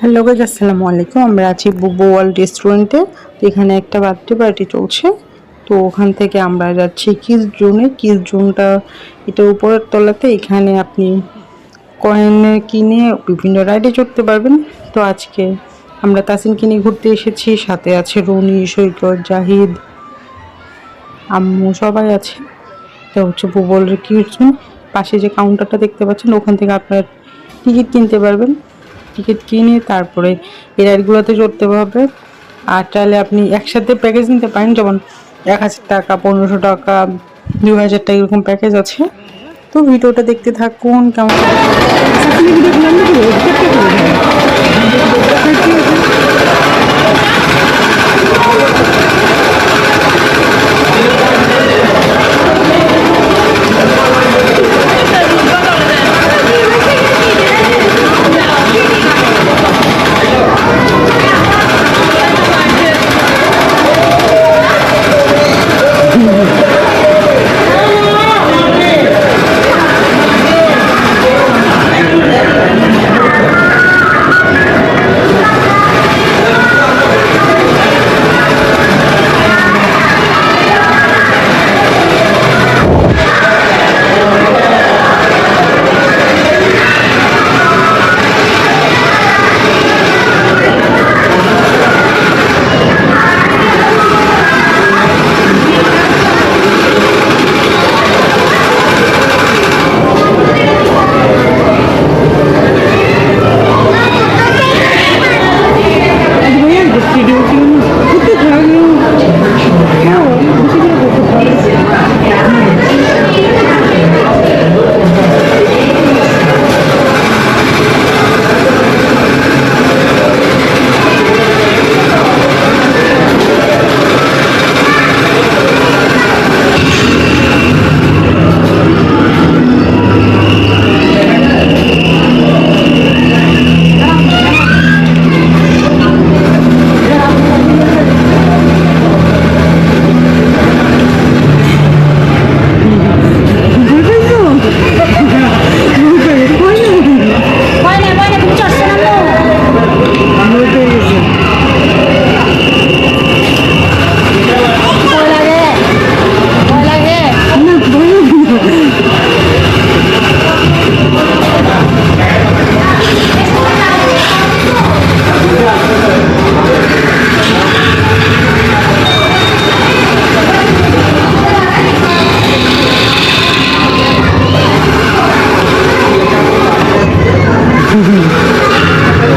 Hello guys আসসালামু আলাইকুম। আমরা আছি বুবু ওয়ার্ল্ড রেস্টুরেন্টে। তো এখানে একটা বার্থডে পার্টি চলছে। তো ওখান থেকে আমরা যাচ্ছি কিস জোনে। কিস জোনটা এটা উপরের তলাতে। এখানে আপনি কয়েন কিনে বিভিন্ন রাইডে চড়তে পারবেন। তো আজকে আমরা তাসিন কিনে ঘুরতে এসেছি। সাথে আছে রনি, সৈকত, জাহিদ, আম্মু সবাই আছে। তো হচ্ছে ভূগোলের কিছু পাশে যে কাউন্টারটা দেখতে পাচ্ছেন, ওখান থেকে আপনার টিকিট কিনতে পারবেন। টিকিট কিনে তারপরে এই রাইডগুলোতে চড়তে হবে। আর চাইলে আপনি একসাথে প্যাকেজ নিতে পারেন, যেমন এক হাজার টাকা, পনেরোশো টাকা, দু হাজার টাকা এরকম প্যাকেজ আছে। তো ভিডিওটা দেখতে থাকুন, কেমন